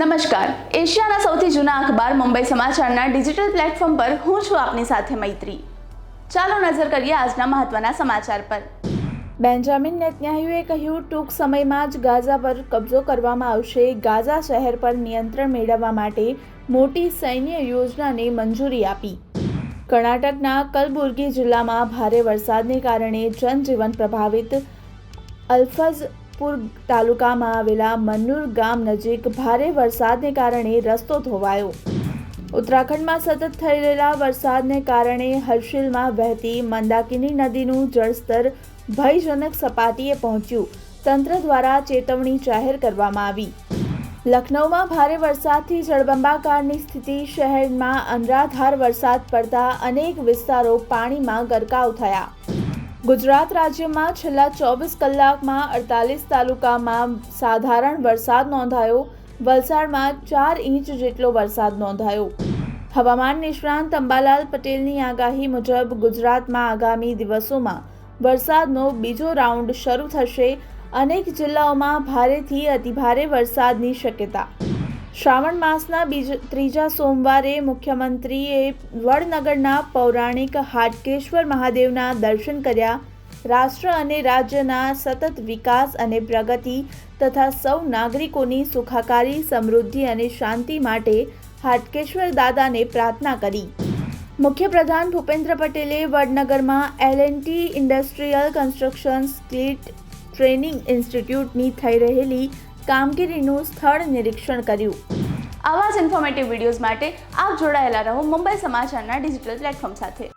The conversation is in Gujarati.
નમસ્કાર. એશિયાના સૌથી જૂના અખબાર મુંબઈ સમાચારના ડિજિટલ પ્લેટફોર્મ પર હું છું આપની સાથે મૈત્રી. ચાલો નજર કરીએ આજના મહત્વના સમાચાર પર. બેન્જામિન નેતન્યાહુએ કહ્યું, ટૂંક સમયમાં જ ગાઝા પર કબજો કરવામાં આવશે. ગાઝા શહેર પર નિયંત્રણ મેળવવા માટે મોટી સૈન્ય યોજનાને મંજૂરી આપી. કર્ણાટકના કલબુર્ગી જિલ્લામાં ભારે વરસાદને કારણે જનજીવન પ્રભાવિત. અલ્ફઝપુર તાલુકામાં આવેલા મન્નુર ગામ નજીક ભારે વરસાદને કારણે રસ્તો ધોવાયો. ઉત્તરાખંડમાં સતત થઈ રહેલા વરસાદને કારણે હર્ષિલમાં વહેતી મંદાકિની નદીનું જળસ્તર ભયજનક સપાટીએ પહોંચ્યું. તંત્ર દ્વારા ચેતવણી જાહેર કરવામાં આવી. લખનૌમાં ભારે વરસાદથી જળબંબાકારની સ્થિતિ, શહેરમાં અનરાધાર વરસાદ પડતા અનેક વિસ્તારો પાણીમાં ગરકાવ થયા. ગુજરાત રાજ્યમાં છેલ્લા ચોવીસ કલાકમાં અડતાલીસ તાલુકામાં સાધારણ વરસાદ નોંધાયો. વલસાડમાં ચાર ઇંચ જેટલો વરસાદ નોંધાયો. હવામાન નિષ્ણાંત અંબાલાલ પટેલની આગાહી મુજબ ગુજરાતમાં આગામી દિવસોમાં વરસાદનો બીજો રાઉન્ડ શરૂ થશે. અનેક જિલ્લાઓમાં ભારેથી અતિભારે વરસાદની શક્યતા. શ્રાવણ માસના બીજ, ત્રીજા સોમવારે મુખ્યમંત્રીએ વડનગરના પૌરાણિક હાટકેશ્વર મહાદેવના દર્શન કર્યા. રાષ્ટ્ર અને રાજ્યના સતત વિકાસ અને પ્રગતિ તથા સૌ નાગરિકોની સુખાકારી, સમૃદ્ધિ અને શાંતિ માટે હાટકેશ્વર દાદાને પ્રાર્થના કરી. મુખ્યપ્રધાન ભૂપેન્દ્ર પટેલે વડનગરમાં L T industrial construction skilled training ઇન્સ્ટિટ્યૂટની થઈ રહેલી કામગીરીનું સ્થળ નિરીક્ષણ કર્યું. આવા જ ઇન્ફોર્મેટિવ વિડીયોઝ માટે આપ જોડાયેલા રહો મુંબઈ સમાચારના ડિજિટલ પ્લેટફોર્મ સાથે.